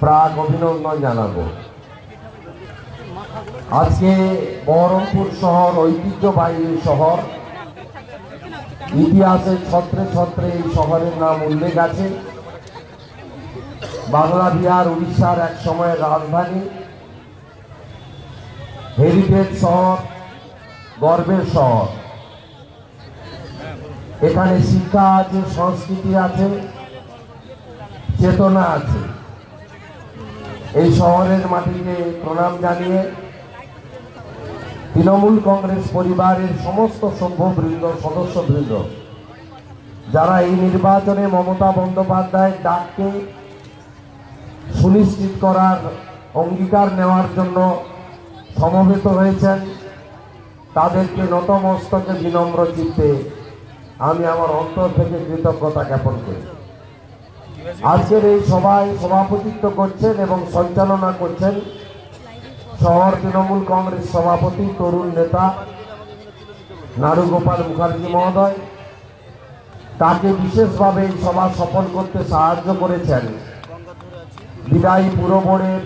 প্রাক অভিনন্দন জানাব। আজকে বহরমপুর শহর, ঐতিহ্যবাহী শহর, ইতিহাসের ছত্রে ছত্রে এই শহরের নাম উল্লেখ আছে। বাংলা, বিহার, উড়িষ্যার এক সময়ের রাজধানী। হেরিটেজ শহর, গর্বের শহর। এখানে শিক্ষা আছে, সংস্কৃতি আছে। চেতনা আছে। এই শহরের মাটিকে প্রণাম জানিয়ে তৃণমূল কংগ্রেস পরিবারের সমস্ত সভ্যবৃন্দ, সদস্যবৃন্দ, যারা এই নির্বাচনে মমতা বন্দ্যোপাধ্যায়ের ডাককে সুনিশ্চিত করার অঙ্গীকার নেওয়ার জন্য সমবেত হয়েছেন, তাদেরকে নতমস্তকে বিনম্র চিত্তে আমি আমার অন্তর থেকে কৃতজ্ঞতা জ্ঞাপন করি। আজকের এই সভায় সভাপতিত্ব করছেন এবং সঞ্চালনা করছেন শহর তৃণমূল কংগ্রেস সভাপতি তরুণ নেতা নারুগোপাল মুখার্জি মহোদয়। তাকে বিশেষভাবে এই সভা সফল করতে সাহায্য করেছেন। বিদায়ী পুর বোর্ডের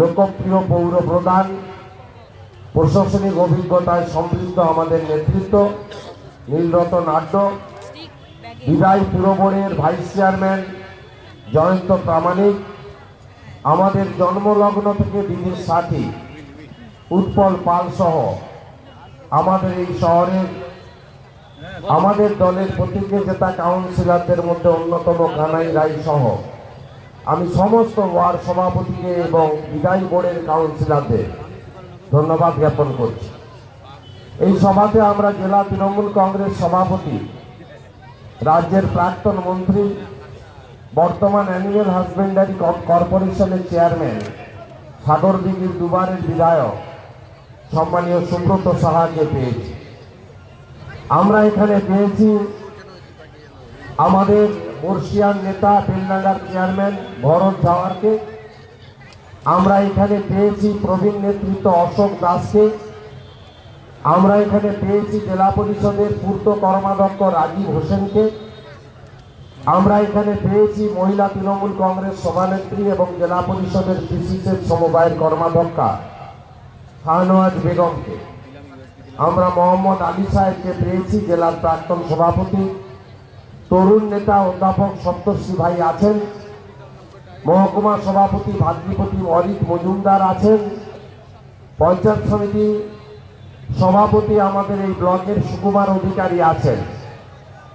লোকপ্রিয় পৌর প্রধান, প্রশাসনিক অভিজ্ঞতায় সমৃদ্ধ আমাদের নেতৃত্ব, নীলরতন নাড্য বিদায় পুর বোর্ডের ভাইস চেয়ারম্যান জয়ন্ত প্রামাণিক, আমাদের জন্মলগ্ন থেকে দিদির সাথী উৎপল পাল সহ আমাদের এই শহরের আমাদের দলের প্রতীকে জেতা কাউন্সিলরদের মধ্যে অন্যতম কানাই রায় সহ আমি সমস্ত ওয়ার্ড সভাপতিকে এবং বিদায় বোর্ডের কাউন্সিলরদের ধন্যবাদ জ্ঞাপন করছি। এই সভাতে আমরা জেলা তৃণমূল কংগ্রেস সভাপতি, রাজ্যের প্রাক্তন মন্ত্রী বর্তমান অ্যানিমেল হাজবেন্ডারি কর্পোরেশনের চেয়ারম্যান সাগরদিঘির দুবারের বিধায়ক, সম্মানীয় সুব্রত সাহাকে পেয়েছি। আমরা এখানে পেয়েছি আমাদের বর্ষিয়ান নেতা বেলডাঙ্গার চেয়ারম্যান ভরত জাওয়ারকে আমরা এখানে পেয়েছি প্রবীণ নেতৃত্ব অশোক দাসকে। আমরা এখানে পেয়েছি জেলা পরিষদের পূর্ত কর্মাধ্যক্ষ রাজীব হোসেনকে। আমরা এখানে পেয়েছি মহিলা তৃণমূল কংগ্রেস সভানেত্রী এবং জেলা পরিষদের কৃষিদের সমবায়ের কর্মাধ্যক্ষা খানোয়াজ বেগমকে। আমরা মোহাম্মদ আলী সাহেবকে পেয়েছি জেলার প্রাক্তন সভাপতি। তরুণ নেতা অধ্যাপক সপ্তর্ষি ভাই আছেন। মহকুমা সভাপতি ভাতৃপতি অরিক মজুমদার আছেন। পঞ্চায়েত সমিতি সভাপতি আমাদের এই ব্লকের সুকুমার অধিকারী আছেন।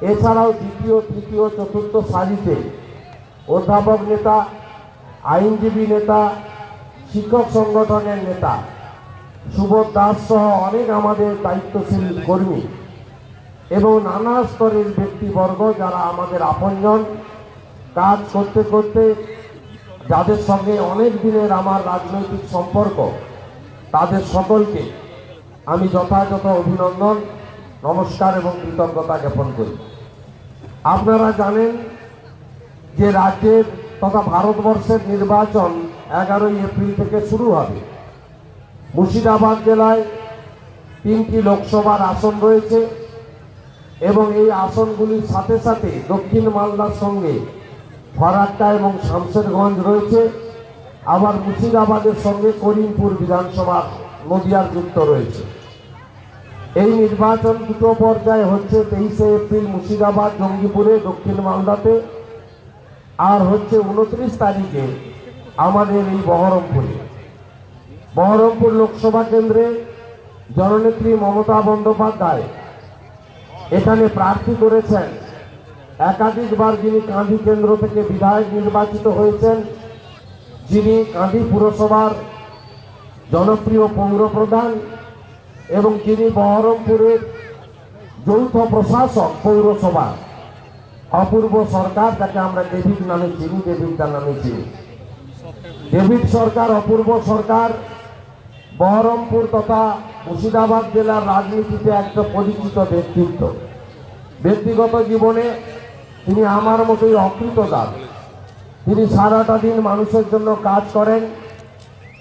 এছাড়াও দ্বিতীয়, তৃতীয়, চতুর্থ সারিতে অধ্যাপক নেতা, আইনজীবী নেতা, শিক্ষক সংগঠনের নেতা সুবোধ দাস সহ অনেক আমাদের দায়িত্বশীল কর্মী এবং নানা স্তরের ব্যক্তিবর্গ যারা আমাদের আপনজন। কাজ করতে করতে যাদের সঙ্গে অনেক দিনের আমার রাজনৈতিক সম্পর্ক, তাদের সকলকে আমি যথাযথ অভিনন্দন, নমস্কার এবং কৃতজ্ঞতা জ্ঞাপন করি। আপনারা জানেন যে রাজ্যের তথা ভারতবর্ষের নির্বাচন এগারোই এপ্রিল থেকে শুরু হবে। মুর্শিদাবাদ জেলায় তিনটি লোকসভার আসন রয়েছে এবং এই আসনগুলির সাথে সাথে দক্ষিণ মালদার সঙ্গে ফরাক্কা এবং শামশেরগঞ্জ রয়েছে। আবার মুর্শিদাবাদের সঙ্গে করিমপুর বিধানসভা নদিয়ার যুক্ত রয়েছে। এই নির্বাচন দুটো পর্যায়ে হচ্ছে তেইশে এপ্রিল মুর্শিদাবাদ, জঙ্গিপুরে, দক্ষিণ মালদাতে। আর হচ্ছে উনত্রিশ তারিখে আমাদের এই বহরমপুরে। বহরমপুর লোকসভা কেন্দ্রে জননেত্রী মমতা বন্দ্যোপাধ্যায় এখানে প্রার্থী করেছেন। একাধিকবার যিনি কাঁধি কেন্দ্র থেকে বিধায়ক নির্বাচিত হয়েছেন, যিনি কাঁধি পুরসভার জনপ্রিয় পৌর প্রধান এবং তিনি বহরমপুরের যৌথ প্রশাসক পৌরসভা। অপূর্ব সরকার যাকে আমরা ডেভিড নামে চিনি ডেভিডটা নামে চিনি। ডেভিড সরকার অপূর্ব সরকার। বহরমপুর তথা মুর্শিদাবাদ জেলার রাজনীতিতে একটা পরিচিত ব্যক্তিত্ব। ব্যক্তিগত জীবনে তিনি আমার মতোই অকৃতদার। তিনি সারাটা দিন মানুষের জন্য কাজ করেন।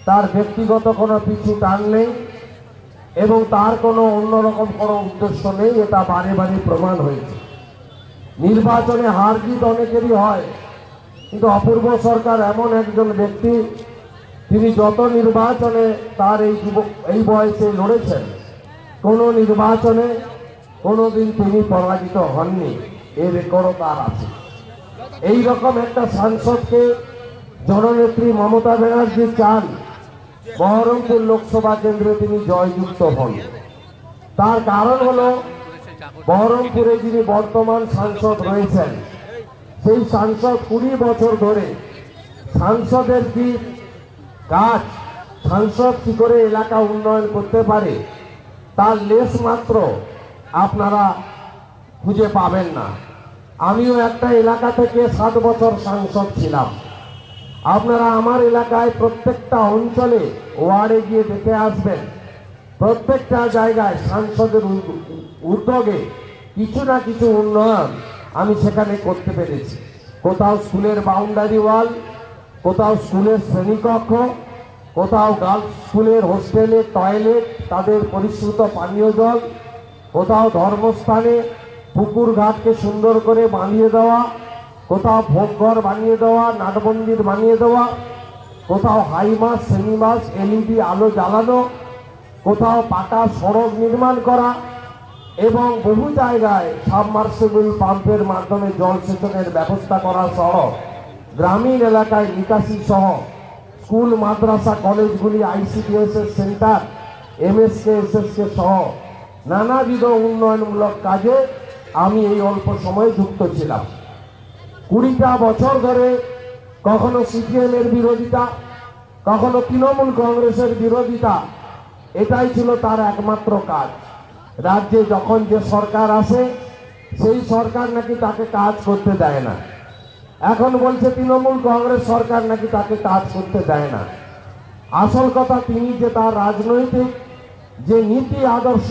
তার ব্যক্তিগত কোনো পিছু টান নেই। এবং তার কোনো অন্যরকম কোনো উদ্দেশ্য নেই, এটা বারে বারে প্রমাণ হয়েছে। নির্বাচনে হার জিত অনেকেরই হয়, কিন্তু অপূর্ব সরকার এমন একজন ব্যক্তি, তিনি যত নির্বাচনে তার এই যুবক এই বয়সে লড়েছেন, কোনো নির্বাচনে কোনোদিন তিনি পরাজিত হননি, এ রেকর্ডও তার আছে। এই রকম একটা সাংসদকে জননেত্রী মমতা ব্যানার্জি চান বহরমপুর লোকসভা কেন্দ্রে তিনি জয়যুক্ত হন। তার কারণ হলো, বহরমপুরে যিনি বর্তমান সাংসদ রয়েছেন, সেই সাংসদ কুড়ি বছর ধরে সাংসদের কি কাজ, সাংসদ কি করে এলাকা উন্নয়ন করতে পারে, তার লেশ মাত্র আপনারা খুঁজে পাবেন না। আমিও একটা এলাকা থেকে সাত বছর সাংসদ ছিলাম। আপনারা আমার এলাকায় প্রত্যেকটা অঞ্চলে ওয়ার্ডে গিয়ে দেখে আসবেন। প্রত্যেকটা জায়গায় সাংসদের উদ- উদ্যোগে কিছু না কিছু উন্নয়ন আমি সেখানে করতে পেরেছি। কোথাও স্কুলের বাউন্ডারি ওয়াল কোথাও স্কুলের শ্রেণীকক্ষ, কোথাও গার্লস স্কুলের হোস্টেলে টয়লেট তাদের পরিশ্রুত পানীয় জল, কোথাও ধর্মস্থানে পুকুর ঘাটকে সুন্দর করে বানিয়ে দেওয়া কোথাও ভোগঘর বানিয়ে দেওয়া, নাটমন্দির বানিয়ে দেওয়া, কোথাও হাই মাস সেমি এলইডি আলো জ্বালানো, কোথাও পাকা সড়ক নির্মাণ করা এবং বহু জায়গায় সাবমার্সিবল পাম্পের মাধ্যমে জলসেচনের ব্যবস্থা করা সহ গ্রামীণ এলাকায় নিকাশি সহ স্কুল, মাদ্রাসা, কলেজগুলি আইসিডিএস এর সেন্টার এমএসকে এসএসকে সহ নানাবিধ উন্নয়নমূলক কাজে আমি এই অল্প সময়ে যুক্ত ছিলাম। কুড়িটা বছর ধরে কখনো সিপিএম এর বিরোধিতা, কখনো তৃণমূল কংগ্রেসের বিরোধিতা, এটাই ছিল তার একমাত্র কাজ। রাজ্যে যখন যে সরকার আসে, সেই সরকার নাকি তাকে কাজ করতে দেয় না। এখন বলছে তৃণমূল কংগ্রেস সরকার নাকি তাকে কাজ করতে দেয় না। আসল কথা তিনি যে তার রাজনৈতিক যে নীতি আদর্শ,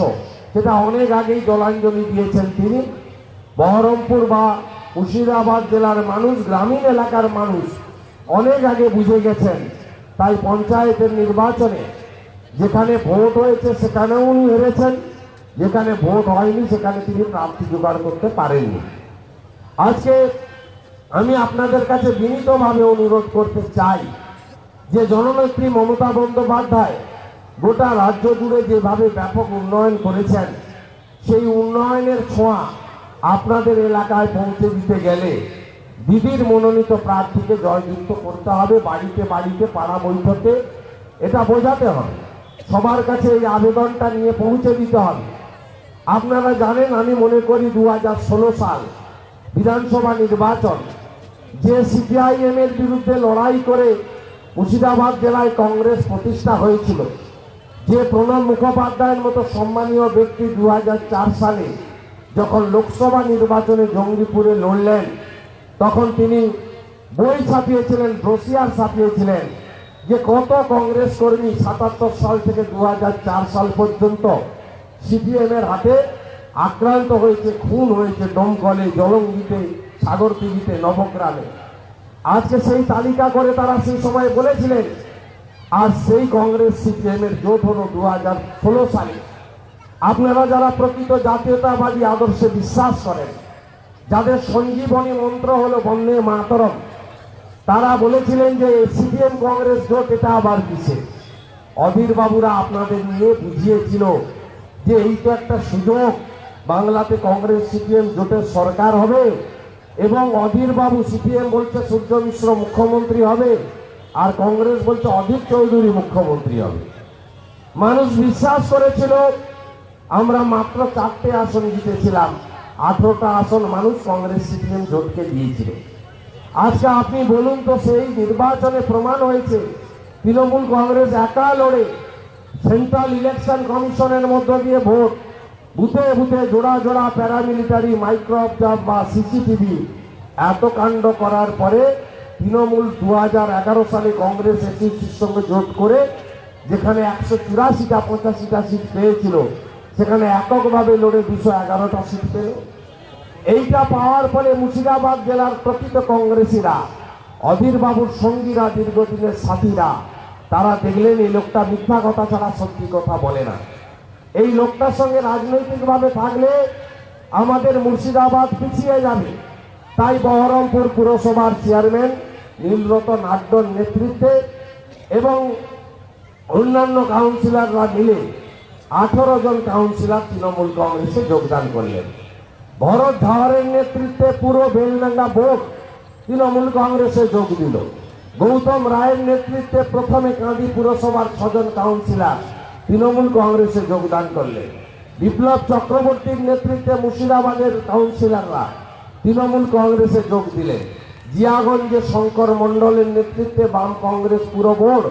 সেটা অনেক আগেই জলাঞ্জলি দিয়েছেন তিনি, বহরমপুর বা মুর্শিদাবাদ জেলার মানুষ, গ্রামীণ এলাকার মানুষ অনেক আগে বুঝে গেছেন। তাই পঞ্চায়েতের নির্বাচনে যেখানে ভোট হয়েছে সেখানেও উনি হেরেছেন, যেখানে ভোট হয়নি সেখানে তিনি প্রার্থী জোগাড় করতে পারেননি। আজকে আমি আপনাদের কাছে বিনীতভাবে অনুরোধ করতে চাই যে জননেত্রী মমতা বন্দ্যোপাধ্যায় গোটা রাজ্য জুড়ে যেভাবে ব্যাপক উন্নয়ন করেছেন, সেই উন্নয়নের ছোঁয়া আপনাদের এলাকায় পৌঁছে দিতে গেলে দিদির মনোনীত প্রার্থীকে জয়যুক্ত করতে হবে, বাড়িতে বাড়িতে পাড়া বৈঠকে। এটা বোঝাতে হবে। সবার কাছে এই আবেদনটা নিয়ে পৌঁছে দিতে হবে। আপনারা জানেন, আমি মনে করি দু হাজার ষোলো সাল বিধানসভা নির্বাচন, যে সিপিআইএম এর বিরুদ্ধে লড়াই করে মুর্শিদাবাদ জেলায় কংগ্রেস প্রতিষ্ঠা হয়েছিল, যে প্রণব মুখোপাধ্যায়ের মতো সম্মানীয় ব্যক্তি দু হাজার চার সালে যখন লোকসভা নির্বাচনে জঙ্গিপুরে লড়লেন, তখন তিনি বই ছাপিয়েছিলেন ব্রোসিয়ার ছাপিয়েছিলেন যে কত কংগ্রেস কর্মী সাতাত্তর সাল থেকে দু হাজার চার সাল পর্যন্ত সিপিএম এর হাতে আক্রান্ত হয়েছে, খুন হয়েছে দমকলে, জলঙ্গিতে সাগরপিড়িতে নবগ্রামে। আজকে সেই তালিকা করে তারা সেই সময় বলেছিলেন, আর সেই কংগ্রেস সিপিএম এর জোট হলো দু হাজার ষোলো সালে। আপনারা যারা প্রকৃত জাতীয়তাবাদী আদর্শে বিশ্বাস করেন, যাদের সঞ্জীবনী মন্ত্র হলো বন্দে মাতরম, তারা বলেছিলেন যে সিপিএম কংগ্রেস জোট এটা আবার কিসে? অধীর বাবুরা আপনাদের নিয়ে বুঝিয়েছিল যে এই তো একটা সুযোগ, বাংলাতে কংগ্রেস সিপিএম জোটের সরকার হবে এবং অধীর বাবু সিপিএম বলছে সূর্য মিশ্র মুখ্যমন্ত্রী হবে আর কংগ্রেস বলছে অধীর চৌধুরী মুখ্যমন্ত্রী হবে। মানুষ বিশ্বাস করেছিল আমরা মাত্র চারটে আসন জিতেছিলাম। আঠেরোটা আসন মানুষ কংগ্রেস সিপিএম জোটকে দিয়েছিল। আজকে আপনি বলুন তো, সেই নির্বাচনে প্রমাণ হয়েছে, তৃণমূল কংগ্রেস একা লড়ে সেন্ট্রাল ইলেকশন কমিশনের মধ্য দিয়ে ভোট, বুথে বুথে জোড়া জোড়া প্যারামিলিটারি মাইক্রো বা সিসিটিভি এত কাণ্ড করার পরে তৃণমূল দু সালে কংগ্রেস একটি সঙ্গে জোট করে, যেখানে একশো চুরাশিটা, পঁচাশিটা সিট পেয়েছিল সেখানে এককভাবে লড়ে দুশো এগারোটা সিট পেল। এইটা পাওয়ার ফলে মুর্শিদাবাদ জেলার প্রকৃত কংগ্রেসীরা অধীর বাবুর সঙ্গীরা, দীর্ঘদিনের সাথীরা, তারা দেখলেন এই লোকটা মিথ্যা কথা ছাড়া সত্যি কথা বলে না। এই লোকটার সঙ্গে রাজনৈতিকভাবে থাকলে আমাদের মুর্শিদাবাদ পিছিয়ে যাবে। তাই বহরমপুর পুরসভার চেয়ারম্যান নীলরতন আড্ডর নেতৃত্বে এবং অন্যান্য কাউন্সিলররা মিলে আঠারো জন কাউন্সিলর তৃণমূল কংগ্রেসে যোগদান করলেন। ভরত ধাওয়ারের নেতৃত্বে পুরো বেলডাঙ্গা বোর্ড তৃণমূল কংগ্রেসে যোগ দিল। গৌতম রায়ের নেতৃত্বে প্রথমে কাঁদি পুরসভার ছজন কাউন্সিলর তৃণমূল কংগ্রেসে যোগদান করলেন। বিপ্লব চক্রবর্তীর নেতৃত্বে মুর্শিদাবাদের কাউন্সিলররা তৃণমূল কংগ্রেসে যোগ দিলেন। জিয়াগঞ্জে শঙ্কর মণ্ডলের নেতৃত্বে বাম কংগ্রেস পুরো বোর্ড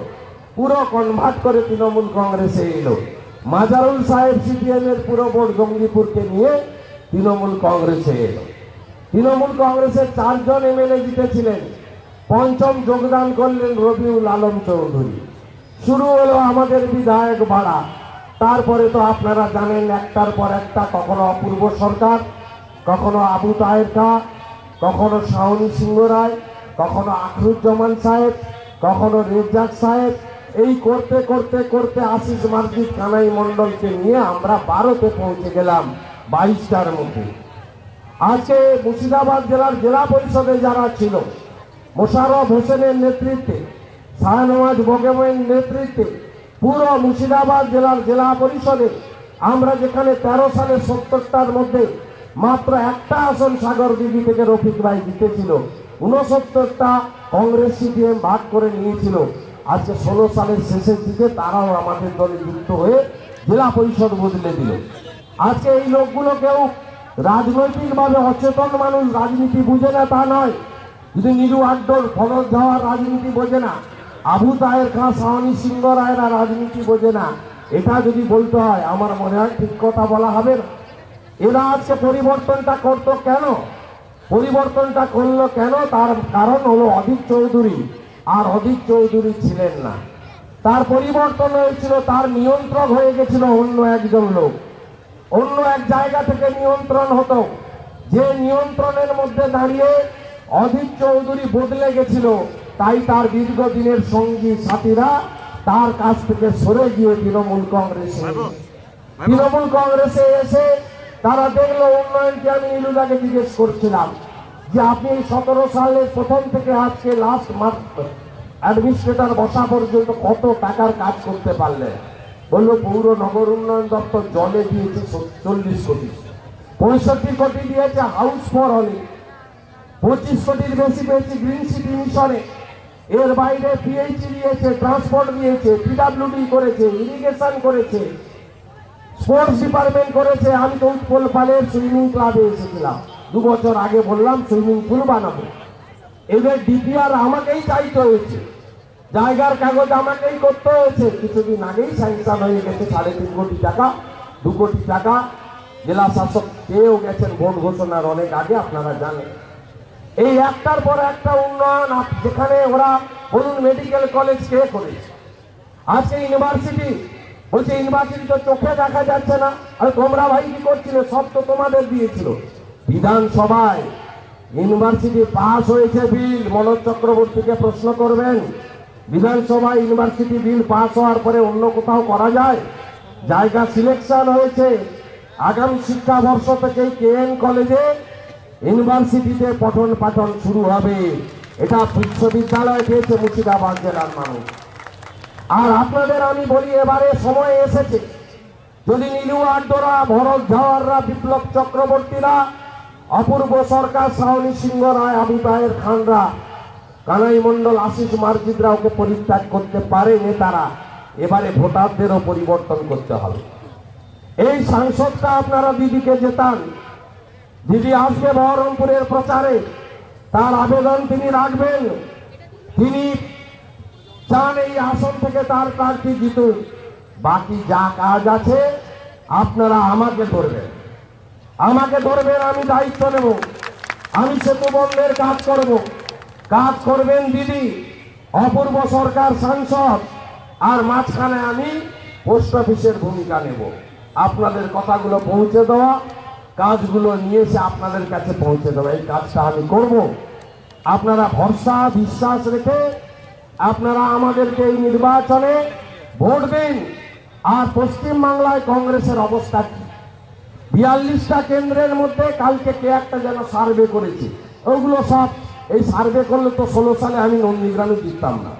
পুরো কনভার্ট করে তৃণমূল কংগ্রেসে এলো। মাজারুল সাহেব সিপিএম এর পুরো বোর্ড জঙ্গিপুরকে নিয়ে তৃণমূল কংগ্রেসে এলো। তৃণমূল কংগ্রেসের চারজন এমএলএ জিতেছিলেন। পঞ্চম যোগদান করলেন রবিউল আলম চৌধুরী। শুরু হলো আমাদের বিধায়ক ভাড়া। তারপরে তো আপনারা জানেন, একটার পর একটা কখনো অপূর্ব সরকার, কখনো আবু তাহের খা, কখনো শাওনি সিংহ রায়, কখনো আখরুজ্জামান সাহেব, কখনো রেজ্জাক সাহেব এই করতে করতে করতে আশিস মার্জিদ কানাই মণ্ডলকে নিয়ে আমরা বারোতে পৌঁছে গেলাম বাইশটার মধ্যে। আজকে মুর্শিদাবাদ জেলার জেলা পরিষদে যারা ছিল মোশারফ হোসেনের নেতৃত্বে, শাহনওয়াজ বগেমের নেতৃত্বে, পুরো মুর্শিদাবাদ জেলার জেলা পরিষদে আমরা যেখানে তেরো সালে সত্তরটার মধ্যে মাত্র একটা আসন সাগর দিদি থেকে রফিক ভাই জিতেছিল উনসত্তরটা কংগ্রেস সিপিএম ভাগ করে নিয়েছিল। আজকে ষোলো সালের শেষের দিকে তারাও আমাদের দলে যুক্ত হয়ে জেলা পরিষদ বদলে দিল। আজকে এই লোকগুলো কেউ রাজনৈতিকভাবে অচেতন মানুষ, রাজনীতি বুঝে না তা নয়। যদি নিরু আড্ডর ফলস যাওয়ার রাজনীতি বোঝে না, আবু তাহের খাঁ সাহানি সিংহ রায়রা রাজনীতি বোঝে না, এটা যদি বলতে হয়, আমার মনে হয় ঠিক কথা বলা হবে না। এরা আজকে পরিবর্তনটা করতো কেন? পরিবর্তনটা করল কেন? তার কারণ হলো অধীর চৌধুরী। আর অধীর চৌধুরী ছিলেন না। তার পরিবর্তন হয়েছিল তার নিয়ন্ত্রক হয়ে গেছিল অন্য একজন লোক। অন্য এক জায়গা থেকে নিয়ন্ত্রণ হতো। যে নিয়ন্ত্রণের মধ্যে দাঁড়িয়ে অধীর চৌধুরী বদলে গেছিল তাই তার দীর্ঘদিনের সঙ্গী সাথীরা তার কাছ থেকে সরে গিয়ে তৃণমূল কংগ্রেসে তৃণমূল কংগ্রেসে এসে তারা দেখল উন্নয়নকে আমি ইলুদাকে জিজ্ঞেস করছিলাম যে আপনি সতেরো সালে প্রথম থেকে আজকে লাস্ট মার্চ অ্যাডমিনিস্ট্রেটর বসা পর্যন্ত কত টাকার কাজ করতে পারলেন? বলল, পৌর নগর উন্নয়ন দপ্তর জলে দিয়েছে চল্লিশ কোটি। পঁয়ষট্টি কোটি দিয়েছে হাউস ফর হলে পঁচিশ কোটির বেশি পেয়েছি গ্রিন সিটি মিশনে এর বাইরে পিএইচি দিয়েছে ট্রান্সপোর্ট দিয়েছে পিডাব্লিউডি করেছে ইরিগেশন করেছে স্পোর্টস ডিপার্টমেন্ট করেছে। আমি তো উৎপল পালের সুইমিং ক্লাবে এসেছিলাম। দু বছর আগে বললাম সুইমিং পুল বানাবো। এদের ডিপিআর আমাকেই চাইতে হয়েছে। জায়গার কাগজ আমাকেই করতে হয়েছে। কিছুদিন আগেই স্যাংশন হয়ে গেছে সাড়ে তিন কোটি টাকা, দু কোটি টাকা। জেলা শাসক পেয়েও গেছেন ভোট ঘোষণার অনেক আগে, আপনারা জানেন। এই একটার পর একটা উন্নয়ন যেখানে ওরা বলুন মেডিকেল কলেজ কে করেছে? আজকে ইউনিভার্সিটি, বলছে ইউনিভার্সিটি তো চোখে দেখা যাচ্ছে না। আর তোমরা ভাই কি করছিলে? সব তো তোমাদের দিয়েছিল। বিধানসভায় ইউনিভার্সিটি পাস হয়েছে বিল। মনোজ চক্রবর্তীকে প্রশ্ন করবেন, বিধানসভায় ইউনিভার্সিটি বিল পাস হওয়ার পরে অন্য কোথাও করা যায়? জায়গা সিলেকশন হয়েছে। আগামী শিক্ষাবর্ষ থেকে কেএন কলেজে ইউনিভার্সিটিতে পঠন পাঠন শুরু হবে। এটা বিশ্ববিদ্যালয় পেয়েছে মুর্শিদাবাদ জেলার মানুষ। আর আপনাদের আমি বলি, এবারে সময় এসেছে। যদি নীলু, আড্ডরা, ভরত, ঝাওয়াররা, বিপ্লব চক্রবর্তীরা অপূর্ব সরকার সাহনী সিংহ রায় আবু তাহের খানরা, কানাই মণ্ডল, আশিস মার্জিদরা ওকে পরিত্যাগ করতে পারে নেতারা। এবারে ভোটারদেরও পরিবর্তন করতে হবে। এই সাংসদটা আপনারা দিদিকে যেতান দিদি আসবে বহরমপুরের প্রচারে তার আবেদন তিনি রাখবেন। তিনি চান এই আসন থেকে তার প্রার্থী জিতুন বাকি যা কাজ আছে আপনারা আমাকে ধরবেন। আমাকে ধরবেন, আমি দায়িত্ব নেব। আমি সেতু বন্ধের কাজ করব। কাজ করবেন দিদি, অপূর্ব সরকার সাংসদ, আর মাঝখানে আমি পোস্ট অফিসের ভূমিকা নেব। আপনাদের কথাগুলো পৌঁছে দেওয়া, কাজগুলো নিয়ে এসে আপনাদের কাছে পৌঁছে দেওয়া। এই কাজটা আমি করব। আপনারা ভরসা, বিশ্বাস রেখে আপনারা আমাদেরকে এই নির্বাচনে ভোট দিন। আর পশ্চিমবাংলায় কংগ্রেসের অবস্থা বিয়াল্লিশটা কেন্দ্রের মধ্যে কালকে কে একটা যেন সার্ভে করেছে? ওগুলো সব, এই সার্ভে করলে তো ষোলো সালে আমি নন্দীগ্রামে জিততাম না।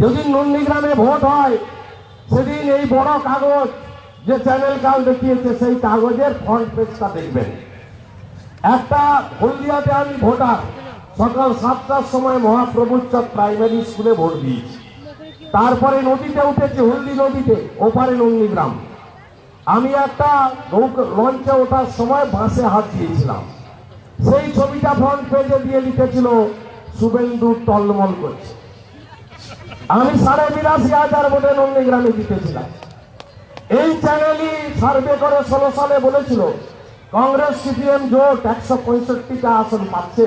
যেদিন নন্দীগ্রামে ভোট হয়, সেদিন এই বড় কাগজ যে চ্যানেল কাল দেখিয়েছে, সেই কাগজের ফ্রন্ট পেজটা দেখবেন। একটা হলদিয়াতে আমি ভোটার, সকাল সাতটার সময় মহাপ্রভুচক প্রাইমারি স্কুলে ভোট দিয়েছি। তারপরে নদীতে উঠেছি, হলদি নদীতে, ওপারে নন্দীগ্রাম। আমি একটা নৌকা- লঞ্চে ওঠার সময় বাসে হাত দিয়েছিলাম। সেই ছবিটা ফ্রন্ট পেজে দিয়ে লিখেছিল শুভেন্দু টলমল করছে। আমি সাড়ে বিরাশি হাজার ভোটে নন্দীগ্রামে জিতেছিলাম। এই চ্যানেলই সার্ভে করে ষোলো সালে বলেছিল, কংগ্রেস সিপিএম জোট একশো পঁয়ষট্টিটা আসন পাচ্ছে,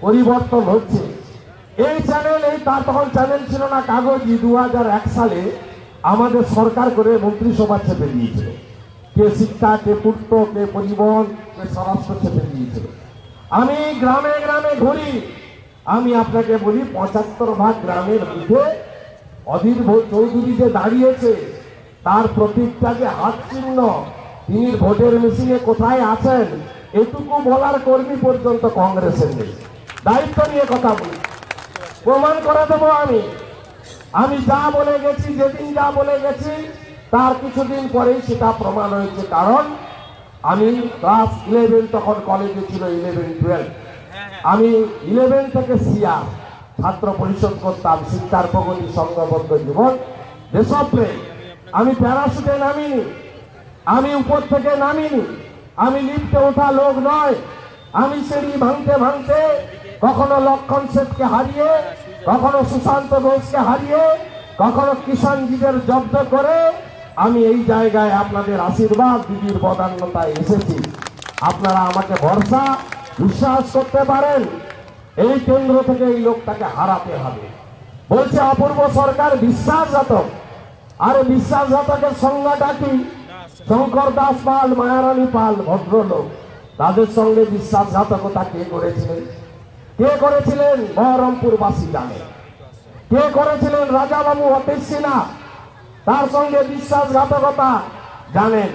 পরিবর্তন হচ্ছে। এই চ্যানেল এই তার তখন চ্যানেল ছিল না, কাগজই। দু সালে আমাদের সরকার করে মন্ত্রিসভা চেপে দিয়েছিল। কে শিক্ষা কে পূর্ত কে পরিবহন কে স্বরাষ্ট্র চেপে দিয়েছিল আমি গ্রামে গ্রামে ঘুরি। আমি আপনাকে বলি, পঁচাত্তর ভাগ গ্রামের মধ্যে অধীর চৌধুরী যে দাঁড়িয়েছে, তার প্রতীকটা যে হাত চিহ্ন তিনি ভোটের মেশিনে কোথায় আছেন, এটুকু বলার কর্মী পর্যন্ত কংগ্রেসের নেই। দায়িত্ব নিয়ে কথা বলি। প্রমাণ করে দেবো আমি। আমি যা বলে গেছি, যেদিন যা বলে গেছি তার কিছুদিন পরেই সেটা প্রমাণ হয়েছে। কারণ আমি ক্লাস ইলেভেন তখন কলেজে ছিল ইলেভেন টুয়েলভ আমি ইলেভেন থেকে সিয়া ছাত্র পরিষদ করতাম শিক্ষার প্রগতি সংঘবদ্ধ জীবন। দেশপ্রেম। আমি প্যারাশুটে নামিনি। আমি উপর থেকে নামিনি। আমি লিফটে ওঠা লোক নয়। আমি সিঁড়ি ভাঙতে ভাঙতে কখনো লক্ষণ শেঠকে হারিয়ে, কখনো সুশান্ত ঘোষকে হারিয়ে, কখনো কিষাণজিদের জব্দ করে আমি এই জায়গায় আপনাদের আশীর্বাদ, দিদির বদান্যতায় এসেছি। আপনারা আমাকে ভরসা, বিশ্বাস করতে পারেন, এই কেন্দ্র থেকে এই লোকটাকে হারাতে হবে। বলছে, অপূর্ব সরকার বিশ্বাসঘাতক। আরে বিশ্বাসঘাতকের সংজ্ঞাটা কি? শঙ্কর দাস পাল, মায়ারানী পাল, ভদ্রলোক। তাদের সঙ্গে বিশ্বাসঘাতকতা কে করেছিলেন? কে করেছিলেন? বহরমপুরবাসী জানে। কে করেছিলেন? রাজাবাবু অতীশ সিনহা। তার সঙ্গে বিশ্বাসঘাতকতা। জানেন,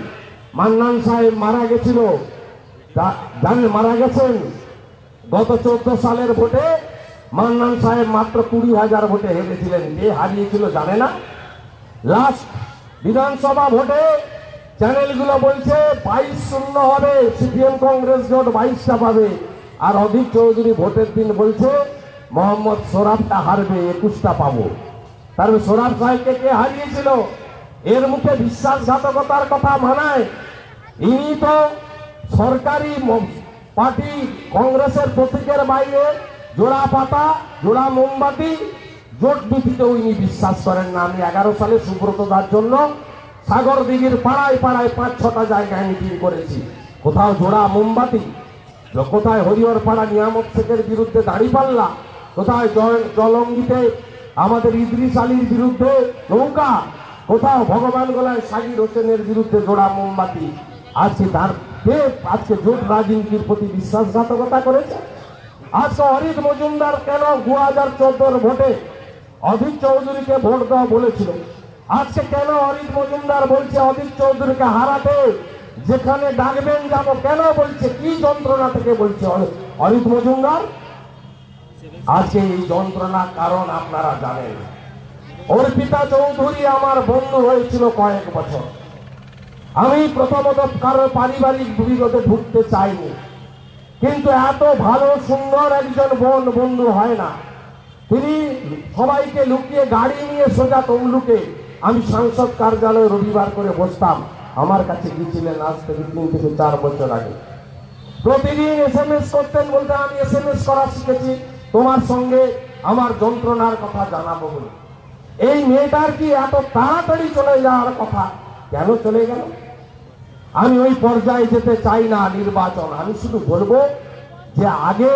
মান্নান সাহেব মারা গেছিল। জানেন মারা গেছেন? গত চোদ্দ সালের ভোটে মান্নান সাহেব মাত্র কুড়ি হাজার ভোটে হেরেছিলেন। কে হারিয়েছিল জানে না? লাস্ট বিধানসভা ভোটে চ্যানেলগুলো বলছে বাইশ শূন্য হবে, সিপিএম কংগ্রেস জোট বাইশটা পাবে। আর অধীর চৌধুরী ভোটের দিন বলছে, মোহাম্মদ সোরাবটা হারবে, একুশটা পাবো। তার সোরাব সাহেবকে কে হারিয়েছিল এর মুখে বিশ্বাসঘাতকতার কথা মানায়। ইনি তো সরকারি পার্টি, কংগ্রেসের প্রতীকের বাইরে। জোড়া পাতা, জোড়া মোমবাতি, জোট নীতিতেও ইনি বিশ্বাস করেন না। আমি এগারো সালে সুব্রত দার জন্য সাগর দিঘির পাড়ায় পাড়ায় পাঁচ, ছটা জায়গায় মিটিং করেছি। কোথাও জোড়া মোমবাতি, কোথায় হরিহর পাড়া নিয়ামত শেখের বিরুদ্ধে দাঁড়িপাল্লা, কোথায় জল- জলঙ্গিতে আমাদের ইদ্রিস আলীর বিরুদ্ধে নৌকা, কোথাও ভগবান গলায় সাগির হোসেনের বিরুদ্ধে জোড়া মোমবাতি। আজকে তার কে আজকে জোট রাজনীতির প্রতি বিশ্বাসঘাতকতা করেছে। আজকে অরিত মজুমদার কেন দু হাজার চোদ্দোর ভোটে অধীর চৌধুরীকে ভোট দেওয়া বলেছিল? আজকে কেন অরিত মজুমদার বলছে অধীর চৌধুরীকে হারাতে? যেখানে ডাকবেন যাব কেন বলছে? কি যন্ত্রণা থেকে বলছে অরিত মজুমদার? আজকে এই যন্ত্রণা কারণ আপনারা জানেন। অর্পিতা চৌধুরী আমার বন্ধু হয়েছিল কয়েক বছর। আমি প্রথমত কারও পারিবারিক বিরোধে ঢুকতে চাইনি। কিন্তু এত ভালো, সুন্দর একজন বোন বন্ধু হয় না। তিনি সবাইকে লুকিয়ে গাড়ি নিয়ে সোজা তমলুকে আমি সাংসদ কার্যালয়ে রবিবার করে বসতাম। আমার কাছে গিয়েছিলেন আজ থেকে তিন থেকে চার বছর আগে। প্রতিদিন এস এম এস করতেন বলতে আমি এস এম এস করা শিখেছি। তোমার সঙ্গে আমার যন্ত্রণার কথা জানাব বলে। এই মেয়েটার কি এত তাড়াতাড়ি চলে যাওয়ার কথা? কেন চলে গেল? আমি ওই পর্যায়ে যেতে চাই না নির্বাচন। আমি শুধু বলব যে আগে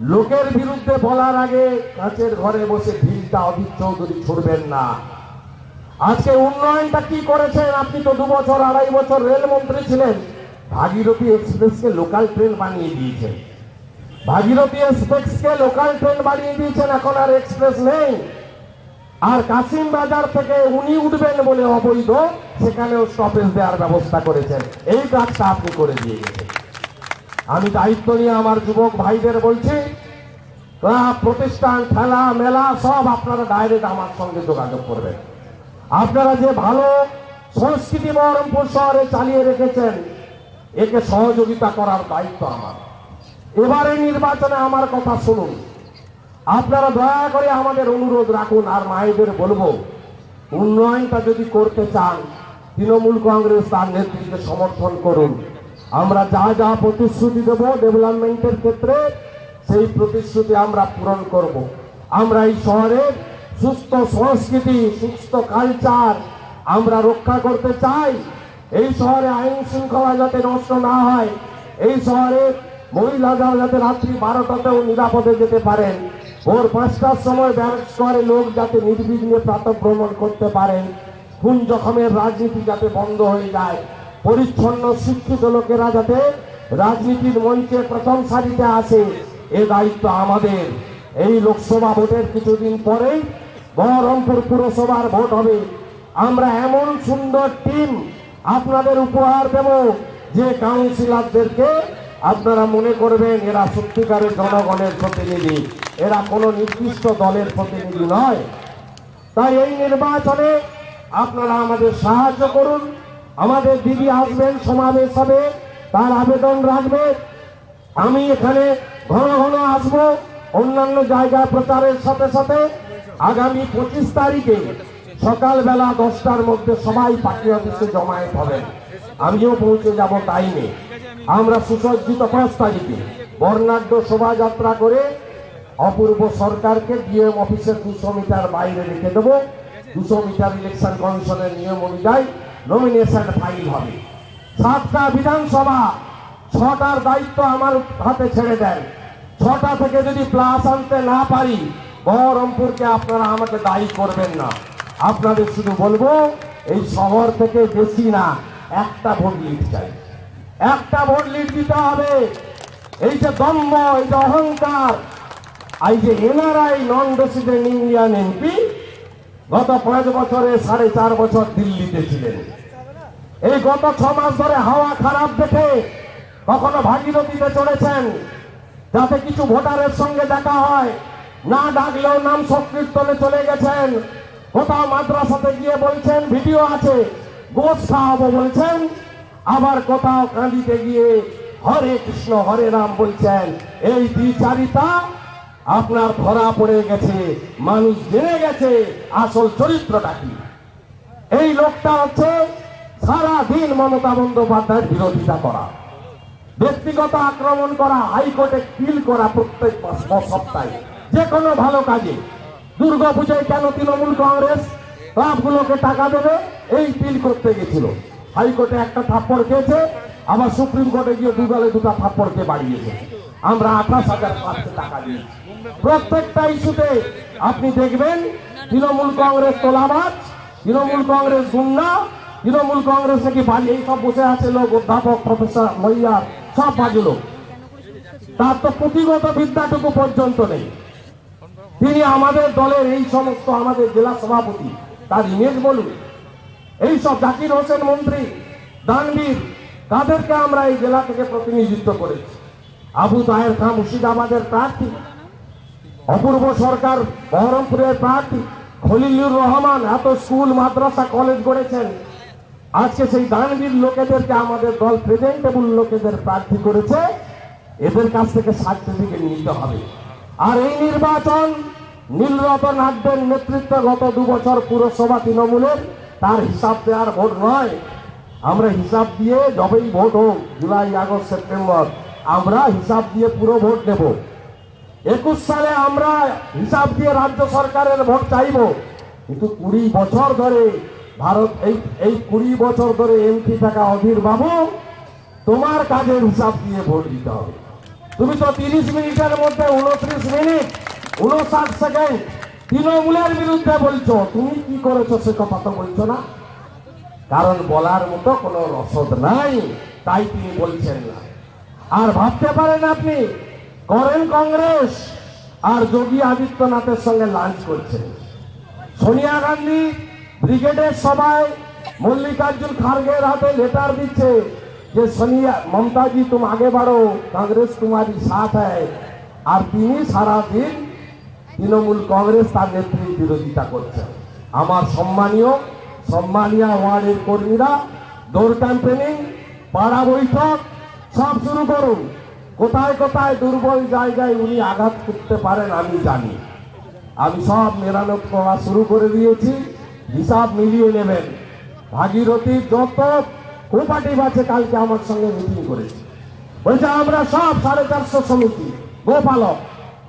লোকের বিরুদ্ধে বলার আগে কাছের ঘরে বসে ভিড়টা অধীর চৌধুরী ছুড়বেন না। আজকে উন্নয়নটা কি করেছেন? আপনি তো দু বছর, আড়াই বছর রেলমন্ত্রী ছিলেন। ভাগীরথী এক্সপ্রেসকে লোকাল ট্রেন বানিয়ে দিয়েছেন। ভাগীরথী এক্সপ্রেসকে লোকাল ট্রেন বানিয়ে দিয়েছেন, এখন আর এক্সপ্রেস নেই। আর কাসিম বাজার থেকে উনি উঠবেন বলে অবৈধ, সেখানেও স্টপেজ দেওয়ার ব্যবস্থা করেছেন। এই কাজটা আপনি করে দিয়ে গেছেন। আমি দায়িত্ব নিয়ে আমার যুবক ভাইদের বলছি প্রতিষ্ঠান, খেলা, মেলা, সব আপনারা ডাইরেক্ট আমার সঙ্গে যোগাযোগ করবেন। আপনারা যে ভালো সংস্কৃতি বহরমপুর শহরে চালিয়ে রেখেছেন, একে সহযোগিতা করার দায়িত্ব আমার। এবারে নির্বাচনে আমার কথা শুনুন। আপনারা দয়া করে আমাদের অনুরোধ রাখুন, আর মায়েদের বলব, উন্নয়নটা যদি করতে চান, তৃণমূল কংগ্রেস তার নেতৃত্বে সমর্থন করুন। আমরা যা যা প্রতিশ্রুতি দেব ডেভেলপমেন্টের ক্ষেত্রে, সেই প্রতিশ্রুতি আমরা পূরণ করব। আমরা এই শহরের সুস্থ সংস্কৃতি, সুস্থ কালচার আমরা রক্ষা করতে চাই। এই শহরে আইন শৃঙ্খলা যাতে নষ্ট না হয়, এই শহরে মহিলারা যাতে রাত্রি বারোটাতেও নিরাপদে যেতে পারেন। ভোর পাঁচটার সময় ব্যারাক শহরে লোক যাতে নির্বিঘ্নে প্রাতঃ ভ্রমণ করতে পারেন খুন জখমের রাজনীতি যাতে বন্ধ হয়ে যায়। পরিচ্ছন্ন, শিক্ষিত লোকেরা যাতে রাজনীতির মঞ্চে প্রথম সারিতে আসে, এ দায়িত্ব আমাদের। এই লোকসভা ভোটের কিছুদিন পরেই বহরমপুর পুরসভার ভোট হবে। আমরা এমন সুন্দর টিম আপনাদের উপহার দেব, যে কাউন্সিলরদেরকে আপনারা মনে করবেন এরা সত্যিকারের জনগণের প্রতিনিধি, এরা কোনো নির্দিষ্ট দলের প্রতিনিধি নয়। তাই এই নির্বাচনে আপনারা আমাদের সাহায্য করুন, আমাদের দিদি আসবেন সমাবেশ হবে, তার আবেদন রাখবে। আমি এখানে ঘন ঘন আসব অন্যান্য জায়গায় প্রচারের সাথে সাথে। আগামী পঁচিশ তারিখে সকালবেলা দশটার মধ্যে সবাই পার্টি অফিসে জমায়েত হবেন। আমিও পৌঁছে যাব টাইমে। আমরা সুসজ্জিত পাঁচ তারিখে বর্ণাঢ্য শোভাযাত্রা করে অপূর্ব সরকারকে ডিএম অফিসের দুশো মিটার বাইরে রেখে দেবো। দুশো মিটার ইলেকশন কমিশনের নিয়ম অনুযায়ী নমিনেশন ফাইল হবে। সাতটা বিধানসভা, ছটার দায়িত্ব আমার হাতে ছেড়ে দেন। ছটা থেকে যদি প্লাস আনতে না পারি, বহরমপুরকে আপনারা আমাকে দায়ী করবেন না। আপনাদের শুধু বলব, এই শহর থেকে বেশি না, একটা ভোট লিড চাই। একটা ভোট লিড দিতে হবে। এই যে দম্ভ এই যে অহংকার, এই যে NRI non resident Indian MP গত পাঁচ বছরে সাড়ে চার বছর দিল্লিতে ছিলেন। এই গত ছ মাস ধরে হাওয়া খারাপ দেখে কখনো ভাগীরথীতে চড়েছেন যাতে কিছু ভোটারের সঙ্গে দেখা হয়। না ডাকলেও নাম সংকীর্তনে চলে গেছেন। কোথাও মাদ্রাসাতে গিয়ে বলছেন, ভিডিও আছে। গোস খাওয়াবো বলছেন আবার কোথাও কাঁদিতে গিয়ে হরে কৃষ্ণ, হরে রাম বলছেন, এই দ্বিচারিতা আপনার ধরা পড়ে গেছে, মানুষ জেনে গেছে আসল চরিত্রটা কি? এই লোকটা হচ্ছে সারা দিন মমতা বন্দ্যোপাধ্যায়ের বিরোধিতা করা, ব্যক্তিগত আক্রমণ করা, হাইকোর্টে কিল করা প্রত্যেক সপ্তাহে, যে কোনো ভালো কাজে। দুর্গা পুজোয় কেন তৃণমূল কংগ্রেস ক্লাবগুলোকে টাকা দেবে? এই পিল করতে গেছিল। হাইকোর্টে একটা থাপ্পড় খেয়েছে, আবার সুপ্রিম কোর্টে গিয়ে দুগালে দুটা থাপ্পড়কে বাড়িয়েছে। আমরা আঠাশ হাজার পাঁচশো টাকা দিয়েছি প্রত্যেকটা ইস্যুতে আপনি দেখবেন, তৃণমূল কংগ্রেস তোলাবাজ, তৃণমূল কংগ্রেস গুন্ডা, তৃণমূল কংগ্রেস নাকি এই সব বসে আছে লোক, অধ্যাপক, প্রফেসর, মহিলা, সব বাজে লোক। তার তো পুঁথিগত বিদ্যাটুকু পর্যন্ত নেই। তিনি আমাদের দলের এই সমস্ত আমাদের জেলা সভাপতি, তার ইমেজ বলুন। এই সব জাকির হোসেন মন্ত্রী, দানবীর, তাদেরকে আমরা এই জেলা থেকে প্রতিনিধিত্ব করেছি। আবু তাহের খান মুর্শিদাবাদের প্রার্থী, অপূর্ব সরকার বহরমপুরের প্রার্থী, খলিলুর রহমান এত স্কুল, মাদ্রাসা, কলেজ গড়েছেন। আজকে সেই দানবীর লোকেদেরকে আমাদের দল প্রেজেন্টেবল লোকেদের প্রার্থী করেছে। এদের কাছ থেকে সার্টিফিকেট নিতে হবে। আর এই নির্বাচন নীলরত নাগদের নেতৃত্বে গত দু বছর পুরসভা তৃণমূলের তার হিসাব দেওয়ার ভোট নয়। আমরা হিসাব দিয়ে যবেই ভোট হোক, জুলাই, আগস্ট, সেপ্টেম্বর, আমরা হিসাব দিয়ে পুরো ভোট দেব একুশ সালে আমরা হিসাব দিয়ে রাজ্য সরকারের ভোট চাইব। কিন্তু কুড়ি বছর ধরে ভারত, এই এই কুড়ি বছর ধরে এমপি থাকা অধীর বাবু, তোমার কাজের হিসাব দিয়ে ভোট দিতে হবে। তুমি তো তিরিশ মিনিটের মধ্যে উনত্রিশ মিনিট, উনষাট সেকেন্ড তৃণমূলের বিরুদ্ধে বলছো, তুমি কি করেছ সে কথা তো বলছো না। কারণ বলার মতো কোনো রসদ নাই, তাই তিনি বলছেন না। আর ভাবতে পারেন আপনি, করেন কংগ্রেস, আর যোগী আদিত্যনাথের সঙ্গে লাঞ্চ করছেন। সোনিয়া গান্ধী ব্রিগেডের সবাই মল্লিকার্জুন খার্গের হাতে লেটার দিচ্ছে যে, সোনিয়া, মমতাজি, তুমি আগে বাড়ো, কংগ্রেস তোমারই সাথ হয়। আর তিনি সারাদিন তৃণমূল কংগ্রেস তার নেত্রীর বিরোধিতা করছেন আমার সম্মানীয় সম্মানীয় ওয়ার্ডের কর্মীরা দৌড় ক্যাম্পেনিং পাড়া বৈঠক, সব শুরু করুন। কোথায় কোথায় দুর্বল জায়গায় উনি আঘাত করতে পারেন আমি জানি। আমি সব মেরামত করা শুরু করে দিয়েছি, হিসাব মিলিয়ে নেবেন। ভাগীরথীর যত কোপাটিভ আছে কালকে আমার সঙ্গে মিটিং করেছি। বলছে, আমরা সব সাড়ে চারশো সমিতি, গোপালক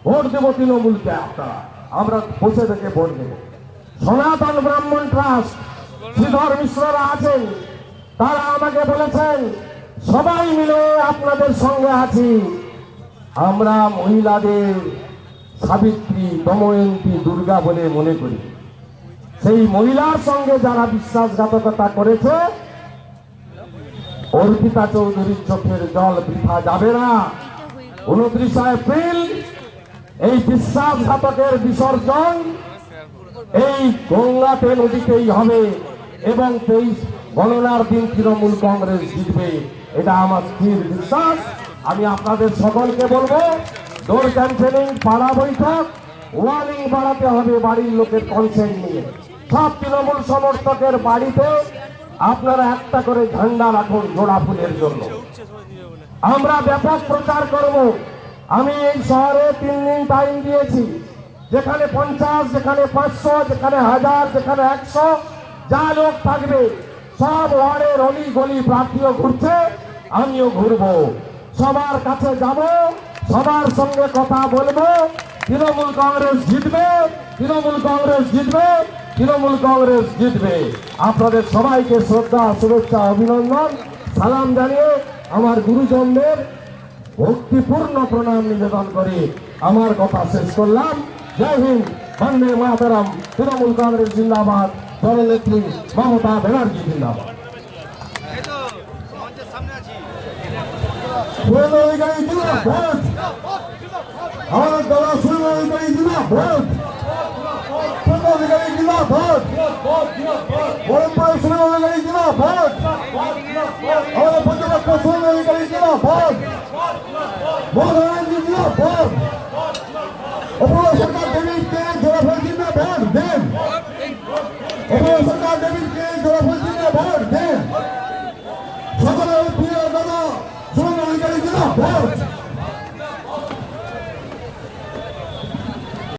ভোট দেবো তৃণমূলকে আপনারা আমরা বসে থেকে ভোট দেব সনাতন ব্রাহ্মণ ট্রাস্ট, শ্রীধর মিশ্ররা আছেন, তারা আমাকে বলেছেন, সবাই মিলে আপনাদের সঙ্গে আছি। আমরা মহিলাদের সাবিত্রী দময়ন্তী দুর্গা বলে মনে করি। সেই মহিলার সঙ্গে যারা বিশ্বাসঘাতকতা করেছে, অর্পিতা চৌধুরীর চোখের জল বৃথা যাবে না। উনত্রিশে এপ্রিল এই বিশ্বাসঘাতকের বিসর্জন এই গঙ্গাতে নদীতেই হবে এবং তেইশ গণনার দিন তৃণমূল কংগ্রেস জিতবে। এটা আমার স্থির বিশ্বাস। আমি আপনাদের সকলকে বলব দৌড় ক্যান্সেলিং পাড়া বৈঠক ওয়ার্নিং বাড়াতে হবে বাড়ির লোকের কনসেন্ট নিয়ে। সব তৃণমূল সমর্থকের বাড়িতে আপনারা একটা করে ঝান্ডা রাখুন জোড়া ফুলের জন্য। আমরা ব্যাপক প্রচার করব। আমি এই শহরে তিন দিন টাইম দিয়েছি। যেখানে পঞ্চাশ, যেখানে পাঁচশো, যেখানে হাজার, যেখানে একশো, যা লোক থাকবে, সব ওয়ার্ডের অলি গলি প্রার্থীও ঘুরছে, আমিও ঘুরবো। সবার কাছে যাব, সবার সঙ্গে কথা বলব, তৃণমূল কংগ্রেস জিতবে, তৃণমূল কংগ্রেস জিতবে, তৃণমূল কংগ্রেস জিতবে। আপনাদের সবাইকে শ্রদ্ধা, শুভেচ্ছা, অভিনন্দন, সালাম জানিয়ে আমার গুরুজনদের ভক্তিপূর্ণ প্রণাম নিবেদন করে। আমার কথা শেষ করলাম। জয় হিন্দ, বন্দে মাতারাম। তৃণমূল কংগ্রেস জিন্দাবাদ। দলনেত্রী মমতা ব্যানার্জি জিন্দাবাদ। আমার অধিকারী জিন্দাবাদ আমাদের প্রতিপক্ষ সুরেন্দ্র অধিকারী জিন্দাবাদ মহারাজি জিন্দাবাদ অপূর্ব সরকার দেবীকে জোড়াফল চিহ্নে ভোট দেন সরকার চিহ্নে ভোট দেন সকলের প্রিয় দাদা সুরেন্দ্র অধিকারী জিন্দাবাদ